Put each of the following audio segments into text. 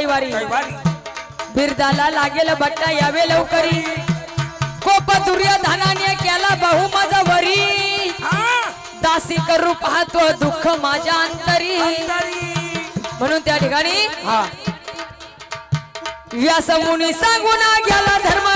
कैवारी। बिरदाला लागेल बट्टा यावे लवकरी. कोप दुर्योधनाने केला बहु माझा वरी दासी करू पाहतो दुःख माझ्या अंतरी. म्हणून त्या ठिकाणी व्यासमुनी सांगून गेला धर्मा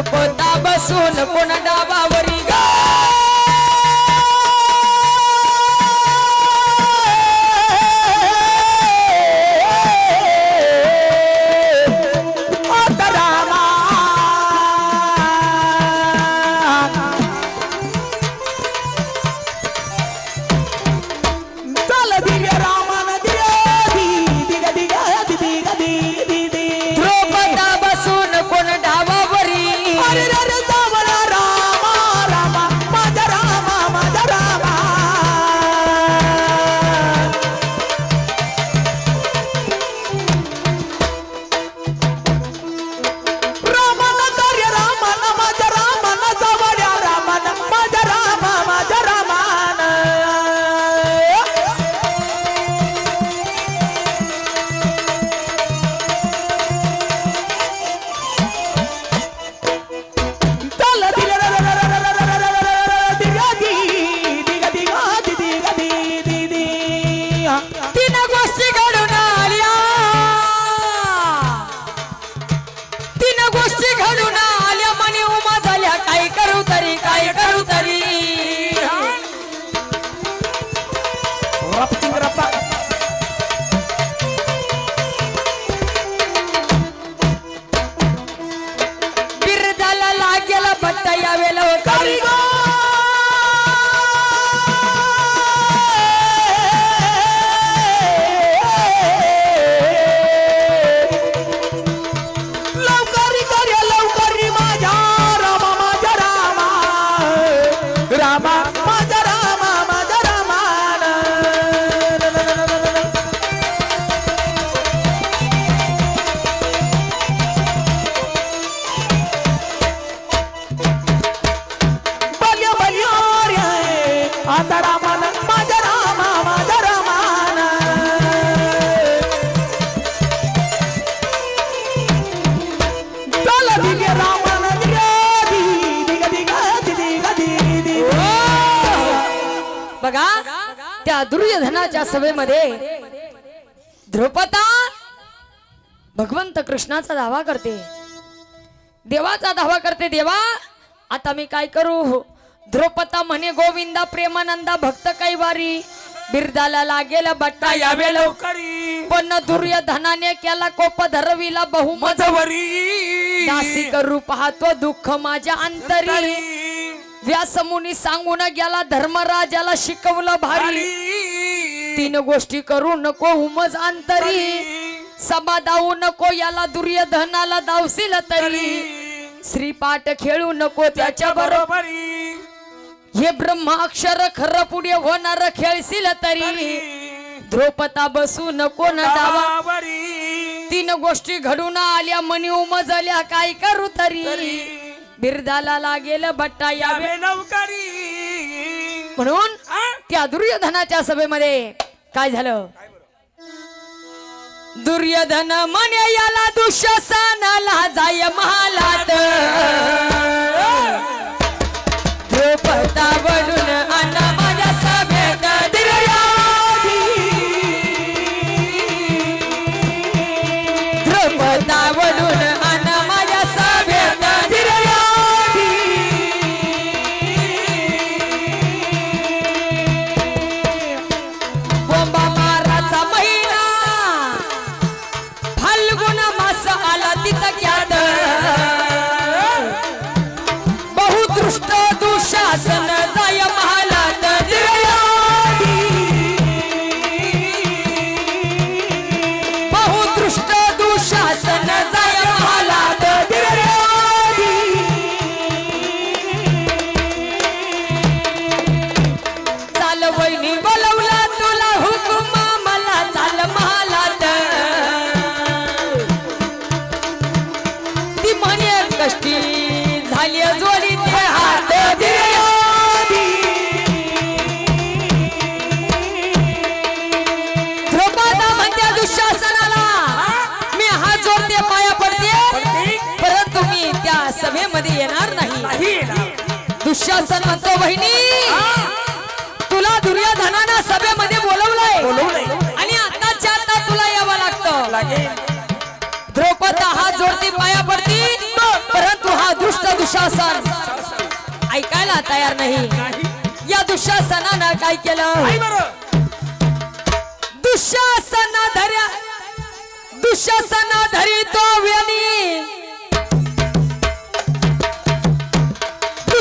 पोता बसून कोण डाबावरी. दुर्योधनाच्या सभेमध्ये द्रौपदा भगवंत कृष्णाचा दावा करते. देवाचा दावा करते देवा आता मी काय करू? द्रौपदा म्हणे गोविंदा प्रेमानंदा भक्त कैवारी बिरदाला लागेल बट्टा यावे लवकरी पण दुर्योधनाने केला कोप धरविला बहुमत. मजवरी. दासी करू पाहतो दुःख माझ्या अंतरी. व्यासमुनी सांगून गेला धर्मराजाला शिकवलं भारी. तीन गोष्टी करू नको उमज अंतरी. सभा दाऊ नको याला दुर्योधनाला दावशील तरी. श्रीपाठ खेळू नको त्याच्या बरोबर. हे ब्रह्म अक्षर खरं पुढे होणार खेळशील तरी. द्रौपदा बसू नको न दावा तीन गोष्टी घडून आल्या मनी उमजल्या काय करू तरी. बिरदाला लागेल बट्टा यावे. लवकरी म्हणून? त्या दुर्योधनाच्या सभेमध्ये काय झालं? दुर्योधन म्हणे याला दुःशासनाला जाय महालात. दुःशासन म्हणतो बहिणी तुला दुर्योधनानं सभेमध्ये बोलवलंय. आणि आताच्या आता तुला यावं लागतं. द्रौपदा हात जोडती पाया पडती. परंतु हा दुष्ट दुशासन. ऐकायला तयार नाही. या दुशासनानं काय केलं? दुशासन धर्या दुशासन धरी तो व्यनी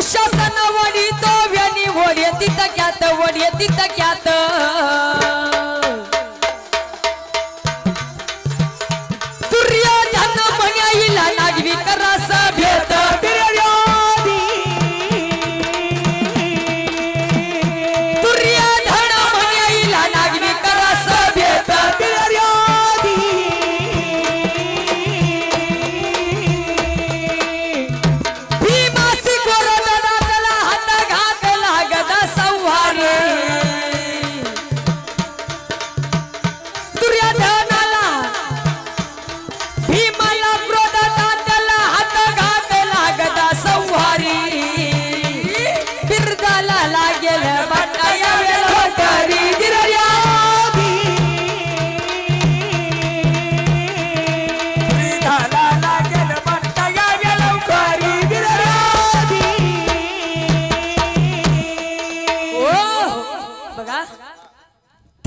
दुशासन वडी तो व्यनी वडी तिथं तक्यात वडी तिथं दुर्योधन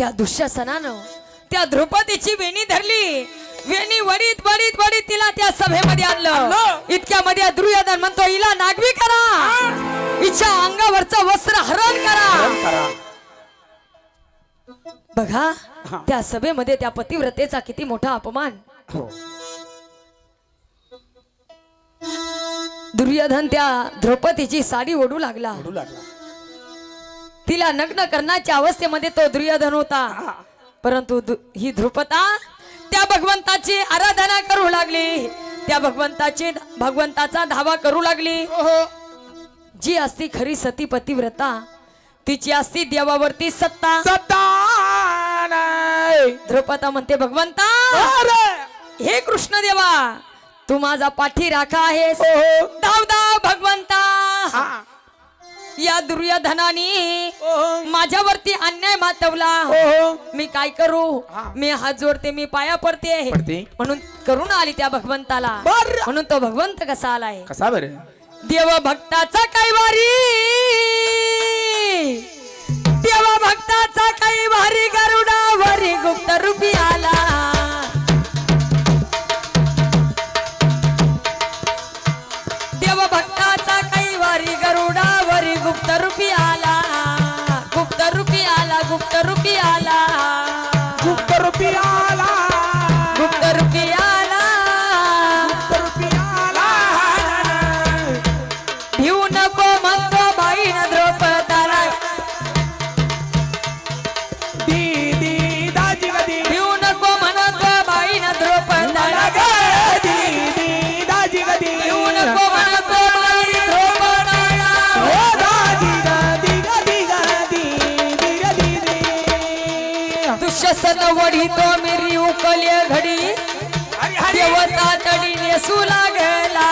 त्या दुःशासनानं त्या द्रौपदीची वेणी धरली. वेणी वडीत वडीत वडीत तिला त्या सभेमध्ये आणलं. आणलं. इतक्यामध्ये दुर्योधन म्हणतो हिला नागवी करा. हिच्या अंगावरचं वस्त्र हरण करा. बघा त्या सभेमध्ये त्या पतिव्रतेचा किती मोठा अपमान. दुर्योधन त्या द्रौपदीची साडी ओढू लागला. तिला नग्न करण्याच्या अवस्थेमध्ये तो दुर्योधन होता. परंतु ही ध्रुपता त्या भगवंताची आराधना करू लागली. त्या भगवंताची भगवंताचा धावा करू लागली. जी असती खरी सती पतिव्रता तिची असती देवावरती सत्ता. ध्रुपदा म्हणते भगवंता हे कृष्ण देवा तू माझा पाठी राखा आहेस. धाव धाव भगवंता. या दुर्योधनाने माझ्यावरती अन्याय मातवला. मी काय करू? मी हात जोडते मी पाया पडते. पडते. म्हणून करून आली त्या भगवंताला. म्हणून तो भगवंत कसा आलाय? कसा बरं? देव भक्ताचा काही वारी देव भक्ताचा काही वारी गरुडा वरी गुप्त रूपी. दुःशासन वडी तो मिरी उकले घडी देवता तडी नेसू लागला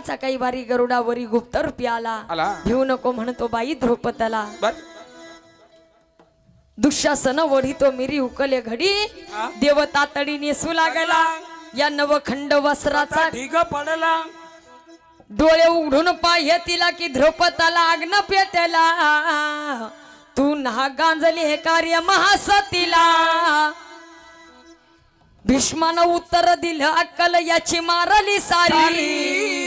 भक्ताचा काही वारी गरुडावरी गुप्त रूपी आला आला. घेऊ नको म्हणतो बाई द्रौपदाला. बर. दुःशासन ओढितो मिरी उकले घडी? देव तातडी नेसू लागला. या नवखंड वस्त्राचा ढिग पडला. डोळे उघडून पाह्य तिला की द्रौपदाला आग्न पेटला. तू ना गांजली हे कार्य महासतीला. भीष्मानं उत्तर दिलं अक्कल याची मारली सारी.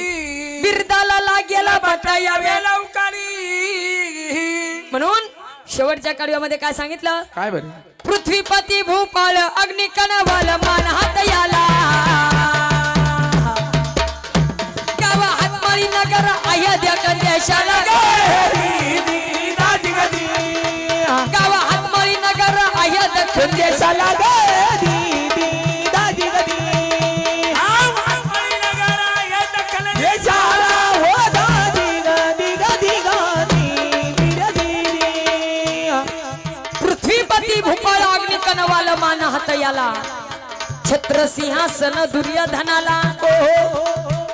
बिरदाला लागेला बटा यावे लवकरी म्हणून शेवटच्या कडव्यामध्ये काय सांगितलं? काय बर? पृथ्वीपती भूपाळ अग्निकणवाल मान हात याला. गावा हातमाळी नगर अयोध्या कंदेशाला गावा हातमाळी नगर अयोध्या कंदेश मान याला. छत्र सिंहासन दुर्योधनाला.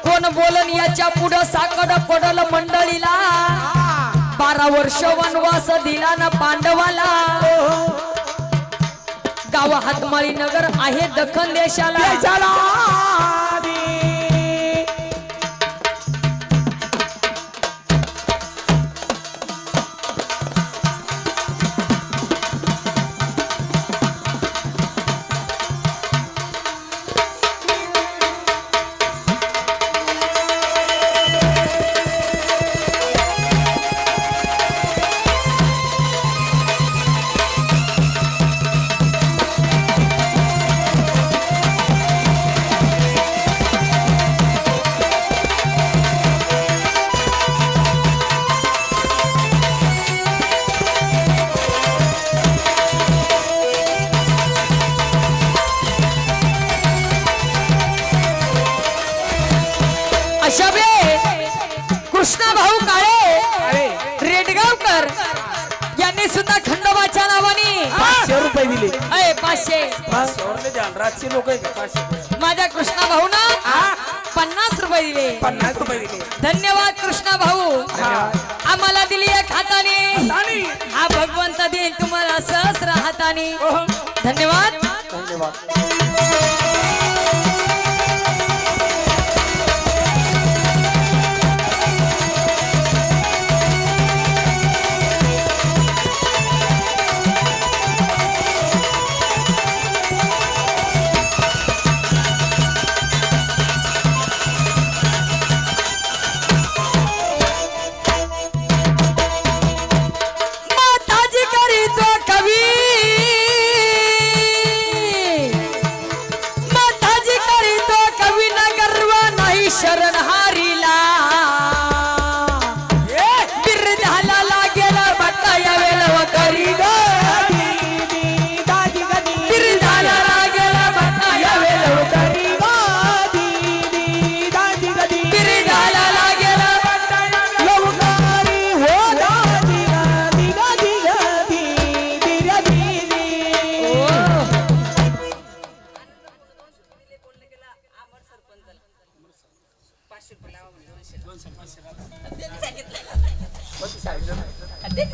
कोण बोलन याच्या पुढं साकड पडल मंडळीला. बारा वर्ष वनवास दिला ना पांडवाला. गाव हातमाळी नगर आहे दखन देशाला. रातचे लोक आहे का पाचशे माझ्या कृष्णा भाऊ ना पन्नास रुपये दिले. पन्नास रुपये दिले. धन्यवाद कृष्णा भाऊ. आम्हाला दिली एक हाताने. हा भगवंत देईल तुम्हाला सहस्र हाताने. धन्यवाद. धन्यवाद.